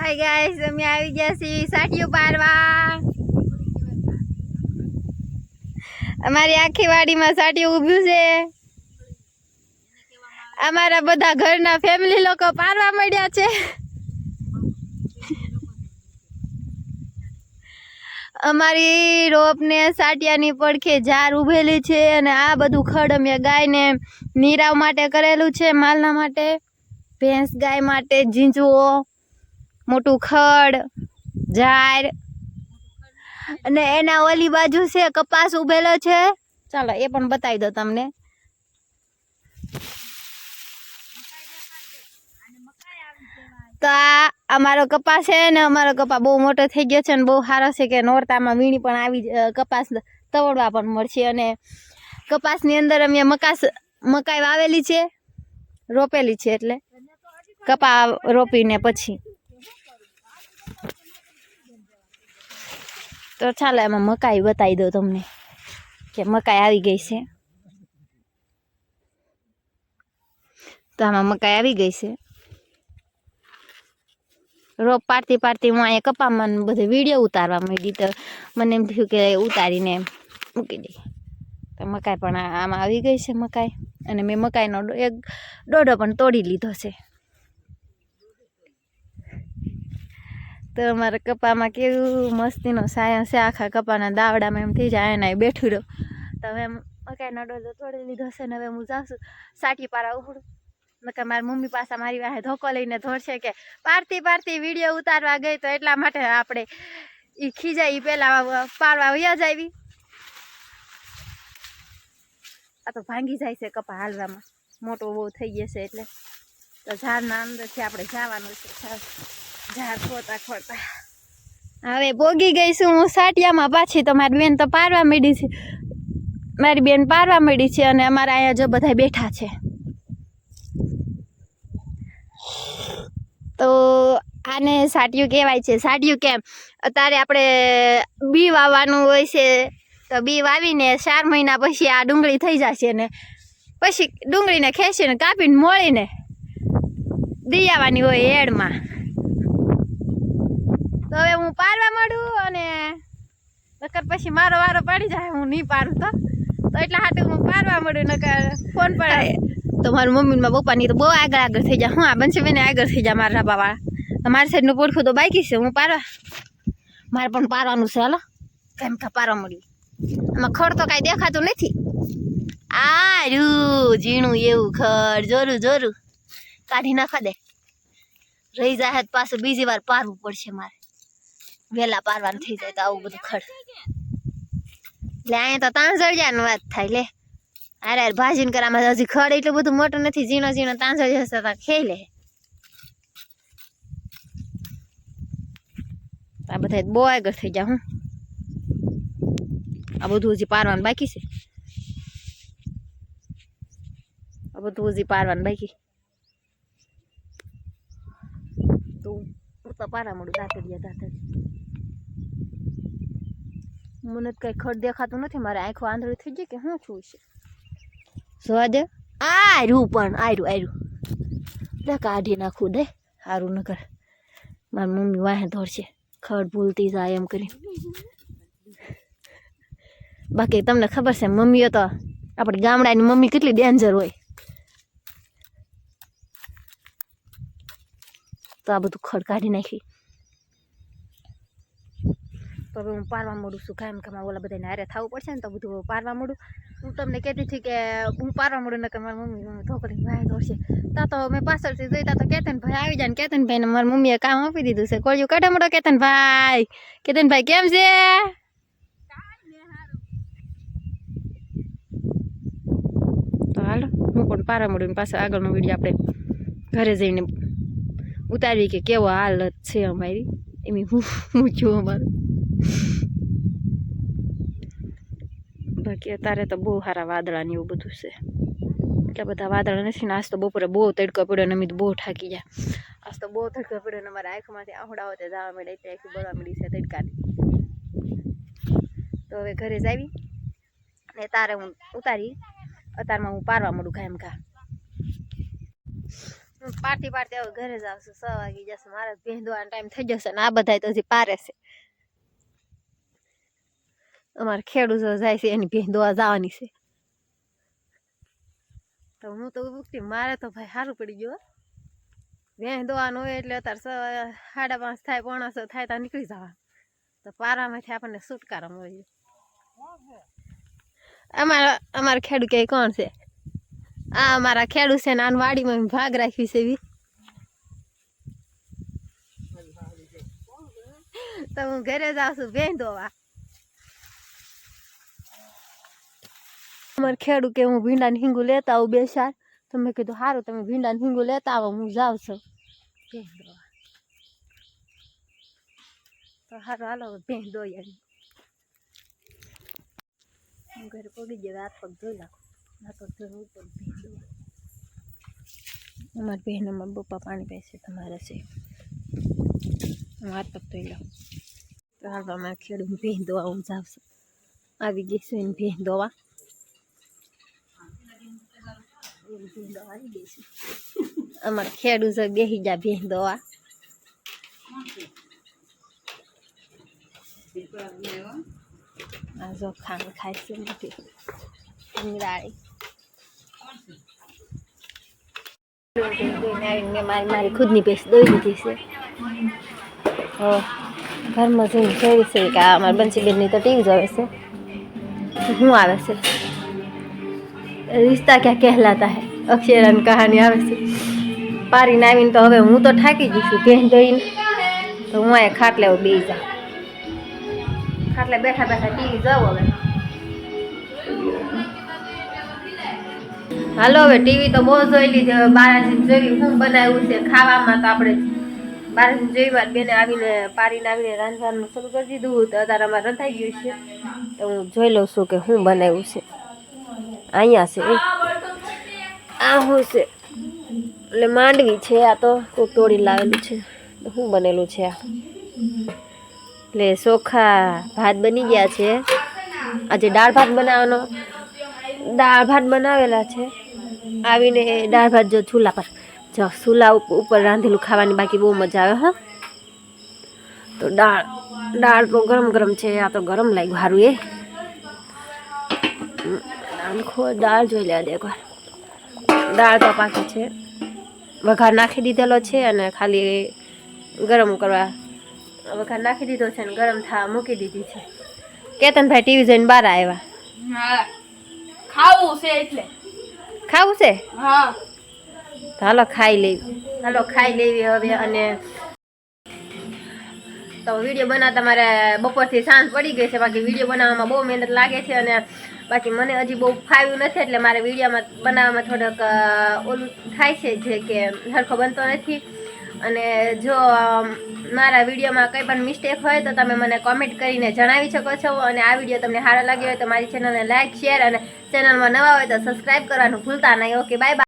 Hi guys અમે આવી ગયા છીએ સાઠિયું પારવા અમારી આખી વાડીમાં સાઠિયું ઊભ્યું છે. અમારા બધા ઘરના ફેમિલી લોકો પારવા મળ્યા છે. અમારી રોપને સાટિયાની પડખે ઝાર ઉભેલી છે અને આ બધું ખડ અમે ગાયને નીરાવ માટે કરેલું છે, માલના માટે. ભેંસ ગાય માટે ઝીંઝવો મોટું ખડ, ઝાડ અને એના ઓલી બાજુ છે, કપાસ ઉભેલો છે. ચાલો, એ પણ બતાવી દો તમને. તો આ અમારો કપાસ છે ને, અમારો કપાસ બહુ મોટો થઈ ગયો છે ને બહુ સારો છે કે નોરતામાં વીણી પણ આવી કપાસ તવડવા પણ મળશે અને કપાસની અંદર અમે મકાસ, મકાઈ વાવેલી છે, રોપેલી છે એટલે. કપા રોપીને પછી. તો ચાલો એમાં મકાઈ બતાવી દઉં તમને કે મકાઈ આવી ગઈ છે. તો આમાં મકાઈ આવી ગઈ છે. રોપ પાડતી પાડતી હું અહીંયા કપામાં બધે વીડિયો ઉતારવા માંડી તો મને એમ થયું કે ઉતારીને મૂકી દઈ. તો મકાઈ પણ આમાં આવી ગઈ છે મકાઈ. અને મેં મકાઈનો એક ડોડો પણ તોડી લીધો છે. તો અમારા કપામાં કેવું મસ્તીનો સાયન્સ છે, આખા કપાના દાવડામાં એમ થઈ જાય એના બેઠું રહ્યો. તો હવે એમ મકાઈનો તો તોડી લીધો છે ને હવે હું જાઉં છું સાટી પારા ઉપડું નકર મારી મમ્મી પાસે મારી પાસે ધોકો લઈને ધોરશે કે પારતી પારતી વીડિયો ઉતારવા ગઈ તો એટલા માટે આપણે એ ખીજાય એ પેલા પારવા વયા જ આવી. આ તો ભાંગી જાય છે કપા હાલવામાં. મોટો બહુ થઈ જશે એટલે. તો ઝાડના અંદરથી આપણે જવાનું છે હવે પોગી ગઈ છું હું સાટિયામાં પાછી, તો મારી બેન તો પારવા માંડી છે. મારી બેન પારવા માંડી છે અને અમારા અહીંયા જો બધા બેઠા છે. તો આને સાટિયું કહેવાય છે. સાટિયું કેમ? અત્યારે આપણે બી વાવવાનું હોય છે, તો બી વાવીને ચાર મહિના પછી આ ડુંગળી થઈ જશે ને. પછી ડુંગળીને ખેંચીને કાપીને મોળીને દઈ આવવાની હોય એડમાં. તો હવે હું પારવા માંડું અને નકર પછી મારો વારો પડી જાય, હું નહીં પારું તો. તો એટલા હાટું હું પારવા માંડું, નકર ફોન પડાય તો મારી મમ્મી ને પપ્પાની તો બહુ આગળ આગળ થઈ જાય હું આ બનશે બેને આગળ થઈ જાય મારા રાબાવાળા મારી સાઈડનું પોડખું તો બાકી છે, હું પારવા મારે પણ પારવાનું છે, હાલો. કેમ કે પારવા મળ્યું આમાં ખડ તો કાંઈ દેખાતું નથી. આ રૂ ઝીણું એવું ખડ. જોરું જોરું. કાઢી નાખવા દે. રહી જાય પાછું બીજી વાર પારવું પડશે મારે. વહેલા પારવાનું થઈ જાય તો આવું બધું ખડ એટલે અહીંયા તો તાંજળિયાની વાત થાય, લે. અરે અરે, ભાજીને કરામાં હજી ખડ એટલું બધું મોટું નથી, ઝીણો ઝીણો તાંજળ હશે તો ખાઈ લે. આ બધા બહુ આગળ થઈ જા હું. આ બધું હજી પારવાનું બાકી છે. આ બધું હજી પારવાનું બાકી. તો હું તો પારા મળું દાંતડિયા દાંતડિયા. મને કઈ ખડ દેખાતું નથી મારે આંખો આંધળી થઈ ગઈ કે શું છું છે? જોવા દે. આર્યું પણ આર્યું આર્યું લે કાઢી નાખું દે. સારું નગર મારી મમ્મી વાહે ધોરશે ખડ ભૂલતી જાય એમ કરી બાકી તમને ખબર છે મમ્મીઓ તો આપણી ગામડાની મમ્મી કેટલી ડેન્જર હોય. તો આ બધું ખડ કાઢી નાખી. તો હવે હું પારવા મળું છું કાયમ કે ઓલા બધાને હારે થવું પડશે ને તો બધું પારવા મળું હું તમને કહેતી હતી કે હું પારવા મળું નકર મારી મમ્મી મમ્મી ધોકડી ભાઈ દોડશે. તા તો મેં પાછળથી જોઈ, તા તો કેતન ભાઈ આવી જાય ને કેતન ભાઈને મારી મમ્મીએ કામ આપી દીધું છે. કોળિયું કાઢે મોટો કેતન ભાઈ કેતન ભાઈ કેમ છે? તો હાલો, હું પણ પારવા મળું પાછળ આગળનો વીડિયો આપણે ઘરે જઈને ઉતારવી કે કેવો હાલત છે અમારી. એમ હું હું છું અમારું. બાકી અત્યારે તો બહુ સારા વાદળા ને એવું બધું છે. એટલા બધા વાદળા નથી, ને આજ તો બપોરે બહુ તડકો પડ્યો ને અમિત બહુ થાકી ગયા. આજ તો બહુ તડકો પડ્યો ને મારા આંખમાંથી આહુડાઓ તે જવા મળે એટલે આખી બળવા મળી છે તડકાની તો હવે ઘરે જ આવી. ને તારે હું ઉતારી. અત્યારમાં હું પારવા મળું કાયમ કા હું પાર્ટી પાર્ટી હવે ઘરે જાવ છું છ વાગી જશે. મારે ભેંદવાનો ટાઈમ થઈ જશે ને આ બધા તો હજી પારે છે. અમારે ખેડૂતો જાય છે, એની ભેંદવા જવાની છે. તો હું તો ઉગતી મારે તો ભાઈ સારું પડી ગયું ભેં દોવાનું હોય એટલે અત્યારે સાડા પાંચ થાય, પોણા છ થાય, ત્યાં નીકળી જવાનું. તો પારામાંથી આપણને છુટકારો મળી અમારા અમારા ખેડૂત કે કોણ છે? આ અમારા ખેડૂત છે ને, આની વાડીમાં ભાગ રાખવી છે એવી તો હું ઘરે જાઉં છું ભેંસ દોવા. અમારે ખેડૂ કે હું ભીંડાને હિંગુ લેતા આવું બે ચાર, તો મેં કીધું સારું તમે ભીંડાને હિંગુ લેતા આવો, હું જાઉં છું. તો સારું હાલો ભેંસ દોઈ હું ઘરે પડી ગયા હાથ પગ ધોઈ નાખું. હાથ પગ ધોઈને ઉપર ભેંસ દોવા અમારી બહેન અમારા પાણી પીશે તમારે છે. હું હાથ પગ ધોઈ લઉં. તો હાલ, અમારે ખેડૂત ભેંસ દોવા હું જાઉં છું. આવી છું એને ભેંસ દોવા અમારે ખેડૂત બેસી જા ભેંસ દોવા. આ જો ખાંડ ખાય છે નથી ઇંગરાળી મેં મારી મારી ખુદની પેસ્ટ દોઈ દીધી છે. ઘરમાં જઈને જોઈ છે કે આ અમારા બંસીબેનની તો ટીવી જોવે છે. શું આવે છે? રિશ્તા ક્યાં કહેલાતા હે? અક્ષરાની કહાની આવે છે. પારીને આવીને તો હવે હું તો થાકી જઈશું છું જોઈને તો હું અહીંયા ખાટલે બે જાઉં. ખાટલે બેઠા બેઠા ટીવી જાઉં હવે. હાલો હવે, ટીવી તો બહુ જોઈ લીધી હવે બારાજી જોઈ શું બનાવ્યું છે? ખાવામાં તો આપણે બારાજી જોઈ વાર બેને આવીને પારીને આવીને રાંધવાનું શરૂ કરી દીધું. તો અત્યારે અમારે રંધાઈ ગયું છે. તો હું જોઈ લઉં છું કે શું બનાવ્યું છે. અહીંયા છે. આ શું છે. એટલે માંડવી છે, આ તો કોક તોડી લાવેલું છે. શું બનેલું છે આ? એટલે ચોખા ભાત બની ગયા છે. આજે દાળ ભાત બનાવવાનો. દાળ ભાત બનાવેલા છે. આવીને દાળ ભાત જો ચૂલા પર, જો ચૂલા ઉપર રાંધેલું ખાવાની બાકી બહુ મજા આવે, હા. તો દાળ દાળ તો ગરમ ગરમ છે, આ તો ગરમ લાગ્યું સારું એ. આખો દાળ જોઈ લેવા દે એકવાર દાળ તો પાકી છે. વઘાર નાખી દીધેલો છે અને ખાલી ગરમ કરવા વઘાર નાખી દીધો છે અને ગરમ થવા મૂકી દીધી છે. કેતનભાઈ ટીવી જોઈને બહાર આવ્યા. ખાવું છે એટલે. ખાવું છે? હા. હાલો ખાઈ લેવી હાલો ખાઈ લેવી હવે અને તો વીડિયો બનાવતા મારે બપોરથી સાંજ પડી ગઈ છે. બાકી વીડિયો બનાવવામાં બહુ મહેનત લાગે છે અને બાકી મને હજી બહુ ફાવ્યું નથી એટલે મારે વિડીયોમાં બનાવવામાં થોડોક ઓલું થાય છે જે કે સરખો બનતો નથી. અને જો મારા વિડીયોમાં કંઈ પણ મિસ્ટેક હોય તો તમે મને કોમેન્ટ કરીને જણાવી શકો છો. અને આ વીડિયો તમને સારો લાગ્યો હોય તો મારી ચેનલને લાઇક શેર અને ચેનલમાં નવા હોય તો સબસ્ક્રાઈબ કરવાનું ભૂલતા નહીં. Okay bye bye